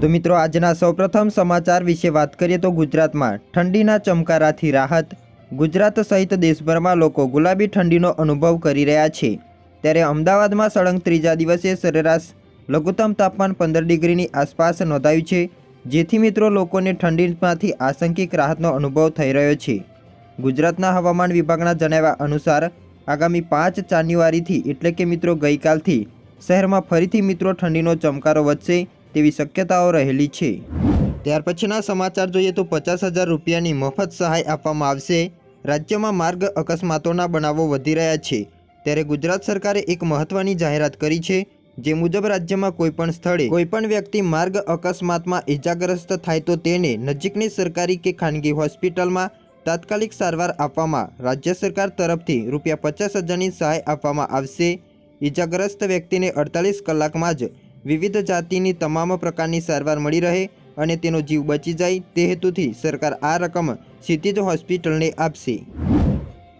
તો મિત્રો, આજના સૌપ્રથમ સમાચાર વિશે વાત કરીએ તો ગુજરાતમાં ઠંડીના ચમકારાથી રાહત. ગુજરાત સહિત દેશભરમાં લોકો ગુલાબી ઠંડીનો અનુભવ કરી રહ્યા છે. ત્યારે અમદાવાદમાં સળંગ ત્રીજા દિવસે સરેરાશ લઘુત્તમ તાપમાન પંદર ડિગ્રીની આસપાસ નોંધાયું છે, જેથી મિત્રો લોકોને ઠંડીમાંથી આશંકિક રાહતનો અનુભવ થઈ રહ્યો છે. ગુજરાતના હવામાન વિભાગના જણાવ્યા અનુસાર, આગામી પાંચ જાન્યુઆરીથી એટલે કે મિત્રો ગઈકાલથી શહેરમાં ફરીથી મિત્રો ઠંડીનો ચમકારો વધશે. તેવી શક્યતાઓ રહેલી છે. ત્યાર પછીના સમાચાર જોઈએ તો પચાસ હજાર રૂપિયાની મફત સહાય આપવામાં આવશે. રાજ્યમાં માર્ગ અકસ્માતોના બનાવો વધી રહ્યા છે. ત્યારે ગુજરાત સરકારે એક મહત્વની જાહેરાત કરી છે, જે મુજબ રાજ્યમાં કોઈપણ સ્થળે કોઈપણ વ્યક્તિ માર્ગ અકસ્માતમાં ઇજાગ્રસ્ત થાય તો તેને નજીકની સરકારી કે ખાનગી હોસ્પિટલમાં તાત્કાલિક સારવાર આપવામાં રાજ્ય સરકાર તરફથી રૂપિયા પચાસ હજારની સહાય આપવામાં આવશે. ઇજાગ્રસ્ત વ્યક્તિને અડતાલીસ કલાકમાં જ વિવિધ જાતિની તમામ પ્રકારની સારવાર મળી રહે અને તેનો જીવ બચી જાય તે હેતુથી સરકાર આ રકમ ક્ષિતિજ હોસ્પિટલને આપશે.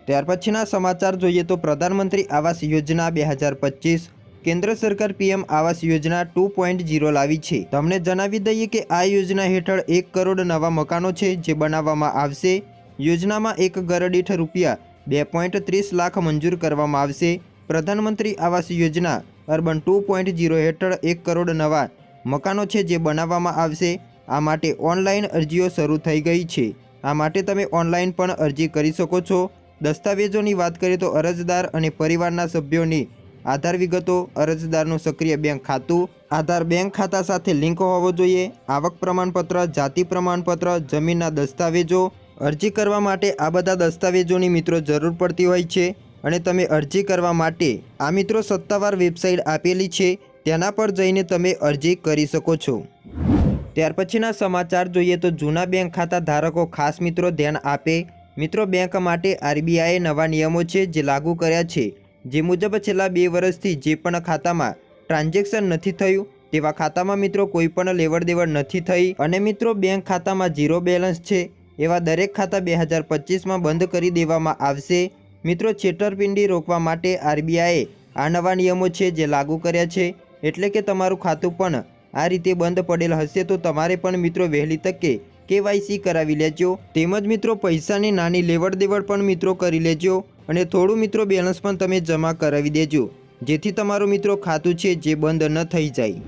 ત્યાર પછીના સમાચાર જોઈએ તો પ્રધાનમંત્રી આવાસ યોજના બે હજાર પચીસ કેન્દ્ર સરકાર PM Awas Yojana two point zero લાવી છે. તમને જણાવી દઈએ કે આ યોજના હેઠળ એક કરોડ નવા મકાનો છે જે બનાવવામાં આવશે. યોજનામાં એક ઘર રૂપિયા બે પોઈન્ટ ત્રીસ લાખ મંજૂર કરવામાં આવશે. પ્રધાનમંત્રી Awas Yojana urban two point zero હેઠળ એક કરોડ નવા મકાનો છે જે બનાવવામાં આવશે. આ માટે ઓનલાઈન અરજીઓ શરૂ થઈ ગઈ છે. આ માટે તમે ઓનલાઈન પણ અરજી કરી શકો છો. દસ્તાવેજોની વાત કરીએ તો અરજદાર અને પરિવારના સભ્યોની આધાર વિગતો, અરજદારનું સક્રિય બેંક ખાતું, આધાર બેંક ખાતા સાથે લિંક હોવો જોઈએ, આવક પ્રમાણપત્ર, જાતિ પ્રમાણપત્ર, જમીનના દસ્તાવેજો. અરજી કરવા માટે આ બધા દસ્તાવેજોની મિત્રો જરૂર પડતી હોય છે. અને તમે અરજી કરવા માટે આ મિત્રો સત્તાવાર વેબસાઇટ આપેલી છે, તેના પર જઈને તમે અરજી કરી શકો છો. ત્યાર પછીના સમાચાર જોઈએ તો જૂના બેંક ખાતા ધારકો ખાસ મિત્રો ધ્યાન આપે. મિત્રો બેંક માટે આરબીઆઈએ નવા નિયમો છે, જે લાગુ કર્યા છે. જે મુજબ છેલ્લા બે વર્ષથી જે પણ ખાતામાં ટ્રાન્ઝેક્શન નથી થયું, તેવા ખાતામાં મિત્રો કોઈ પણ લેવડ દેવડ નથી થઈ. અને મિત્રો બેંક ખાતામાં ઝીરો બેલેન્સ છે, એવા દરેક ખાતા બે હજાર પચીસમાં બંધ કરી દેવામાં આવશે. મિત્રો છેતરપિંડી રોકવા માટે આરબીઆઈએ આ નવા નિયમો છે જે લાગુ કર્યા છે. એટલે કે તમારું ખાતું પણ આ રીતે બંધ પડેલ હશે તો તમારે પણ મિત્રો વહેલી તકે કેવાયસી કરાવી લેજો. તેમજ મિત્રો પૈસાની નાની લેવડ દેવડ પણ મિત્રો કરી લેજો અને થોડું મિત્રો બેલેન્સ પણ તમે જમા કરાવી દેજો, જેથી તમારું મિત્રો ખાતું છે જે બંધ ન થઈ જાય.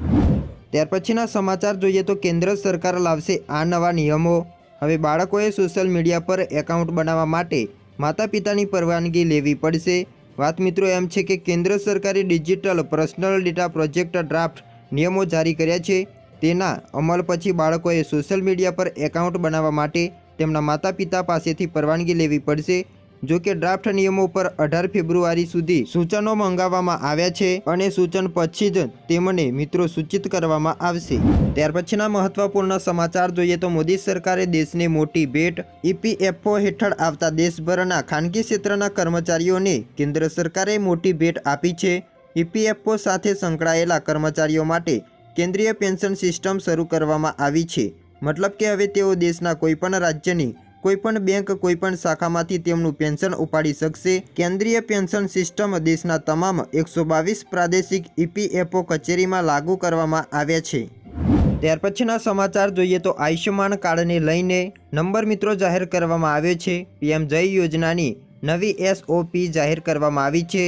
ત્યાર પછીના સમાચાર જોઈએ તો કેન્દ્ર સરકાર લાવશે આ નવા નિયમો. હવે બાળકોએ સોશિયલ મીડિયા પર એકાઉન્ટ બનાવવા માટે માતા પિતાની પરવાનગી લેવી પડશે. વાત મિત્રો એમ છે કે કેન્દ્ર સરકારે digital personal data project draft નિયમો જારી કર્યા છે. તેના અમલ પછી બાળકોએ સોશિયલ મીડિયા પર એકાઉન્ટ બનાવવા માટે તેમના માતા પિતા પાસેથી પરવાનગી લેવી પડશે. જો કે ડ્રાફ્ટ નિયમો પર અઢાર ફેબ્રુઆરી સુધી સૂચનો મંગાવવામાં આવ્યા છે અને સૂચન પછી જ તેમને મિત્રો સૂચિત કરવામાં આવશે. ત્યાર પછીના મહત્વપૂર્ણ સમાચાર જોઈએ તો મોદી સરકારે દેશને મોટી ભેટ ઈપીએફઓ હેઠળ આવતા દેશભરના ખાનગી ક્ષેત્રના કર્મચારીઓને કેન્દ્ર સરકારે મોટી ભેટ આપી છે. ઈપીએફઓ સાથે સંકળાયેલા કર્મચારીઓ માટે કેન્દ્રીય પેન્શન સિસ્ટમ શરૂ કરવામાં આવી છે. મતલબ કે હવે તેઓ દેશના કોઈપણ રાજ્યની કોઈપણ બેંક કોઈપણ શાખામાંથી તેમનું પેન્શન ઉપાડી શકશે. કેન્દ્રીય પેન્શન સિસ્ટમ દેશના તમામ એકસો બાવીસ પ્રાદેશિક ઈપીએફઓ કચેરીમાં લાગુ કરવામાં આવ્યા છે. ત્યાર પછીના સમાચાર જોઈએ તો આયુષ્યમાન કાર્ડને લઈને નંબર મિત્રો જાહેર કરવામાં આવ્યો છે. પીએમ જય યોજનાની નવી એસઓપી જાહેર કરવામાં આવી છે.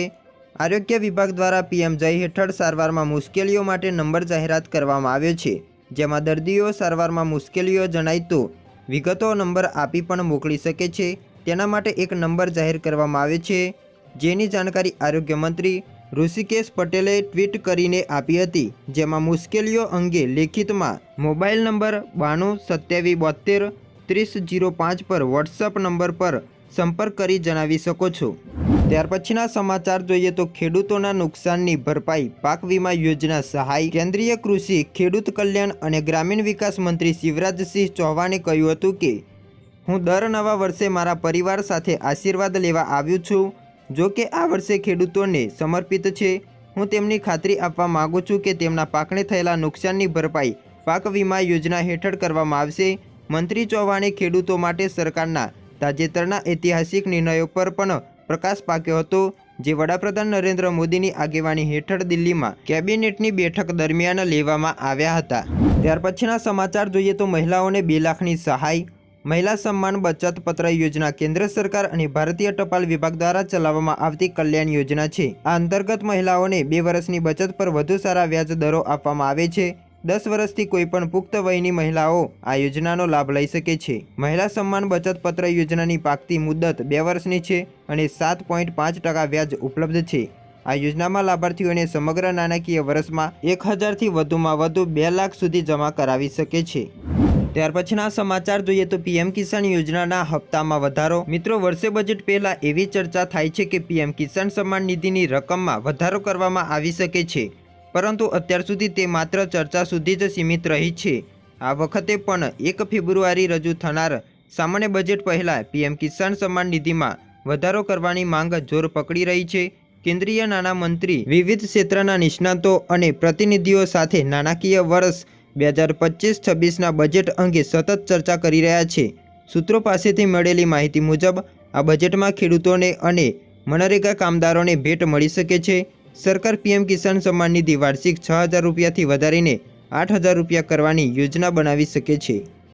આરોગ્ય વિભાગ દ્વારા પીએમ જય હેઠળ સારવારમાં મુશ્કેલીઓ માટે નંબર જાહેરાત કરવામાં આવ્યો છે. જેમાં દર્દીઓ સારવારમાં મુશ્કેલીઓ જણાય તો વિગતો નંબર આપી પણ મોકલી શકે છે. તેના માટે એક નંબર જાહેર કરવામાં આવે છે, જેની જાણકારી આરોગ્ય મંત્રી ઋષિકેશ પટેલે ટ્વીટ કરીને આપી હતી. જેમાં મુશ્કેલીઓ અંગે લેખિતમાં મોબાઈલ નંબર બાણું સત્યાવીસ બોતેર ત્રીસ, જીરો પાંચ પર વોટ્સઅપ નંબર પર સંપર્ક કરી જણાવી શકો છો. ત્યાર પછીના સમાચાર જોઈએ તો ખેડૂતોના નુકસાનની ભરપાઈ, પાક વીમા યોજના સહાય, કેન્દ્રીય કૃષિ, ખેડૂત કલ્યાણ અને ગ્રામીણ વિકાસ મંત્રી શિવરાજસિંહ ચૌહાણે કહ્યું હતું કે, હું દર નવા વર્ષે મારા પરિવાર સાથે આશીર્વાદ લેવા આવ્યું છું. જો કે આ વર્ષે ખેડૂતોને સમર્પિત છે. હું તેમની ખાતરી આપવા માગું છું કે તેમના પાકને થયેલા નુકસાનની ભરપાઈ પાક વીમા યોજના હેઠળ કરવામાં આવશે. મંત્રી ચૌહાણે ખેડૂતો માટે સરકારના તાજેતરના ઐતિહાસિક નિર્ણયો પર પણ પ્રકાશ પાક્યો હતો, જે વડાપ્રધાન નરેન્દ્ર મોદીની આગેવાની હેઠળ દિલ્હીમાં કેબિનેટની બેઠક દરમિયાન લેવામાં આવ્યા હતા. ત્યાર પછીના સમાચાર જોઈએ તો મહિલાઓને બે લાખની સહાય, મહિલા સન્માન બચત પત્ર યોજના કેન્દ્ર સરકાર અને ભારતીય ટપાલ વિભાગ દ્વારા ચલાવવામાં આવતી કલ્યાણ યોજના છે. આ અંતર્ગત મહિલાઓને બે વર્ષની બચત પર વધુ સારા વ્યાજ દરો આપવામાં આવે છે. દસ વર્ષથી કોઈપણ પુખ્ત વયની મહિલાઓ આ યોજનાનો લાભ લઈ શકે છે. મહિલા સન્માન બચત પત્ર યોજનાની પાકતી મુદત બે વર્ષની છે અને સાત પોઈન્ટ પાંચ ટકા વ્યાજ ઉપલબ્ધ છે. આ યોજનામાં લાભાર્થીઓને સમગ્ર નાણાકીય વર્ષમાં એક હજારથી વધુમાં વધુ બે લાખ સુધી જમા કરાવી શકે છે. ત્યાર પછીના સમાચાર જોઈએ તો પીએમ કિસાન યોજનાના હપ્તામાં વધારો. મિત્રો, વર્ષે બજેટ પહેલા એવી ચર્ચા થાય છે કે પીએમ કિસાન સન્માન નિધિની રકમમાં વધારો કરવામાં આવી શકે છે. પરંતુ અત્યાર સુધી તે માત્ર ચર્ચા સુધી જ સીમિત રહી છે. આ વખતે પણ એક ફેબ્રુઆરી રજૂ થનાર સામાન્ય બજેટ પહેલાં પીએમ કિસાન સન્માન નિધિમાં વધારો કરવાની માંગ જોર પકડી રહી છે. કેન્દ્રીય નાણામંત્રી વિવિધ ક્ષેત્રના નિષ્ણાતો અને પ્રતિનિધિઓ સાથે નાણાકીય વર્ષ બે હજાર પચીસ છવ્વીસના બજેટ અંગે સતત ચર્ચા કરી રહ્યા છે. સૂત્રો પાસેથી મળેલી માહિતી મુજબ, આ બજેટમાં ખેડૂતોને અને મનરેગા કામદારોને ભેટ મળી શકે છે. સરકાર પીએમ કિસાન સન્માન નિધિ વાર્ષિક છ હજાર રૂપિયાથી વધારીને આઠ હજાર રૂપિયા કરવાની યોજના બનાવી શકે છે.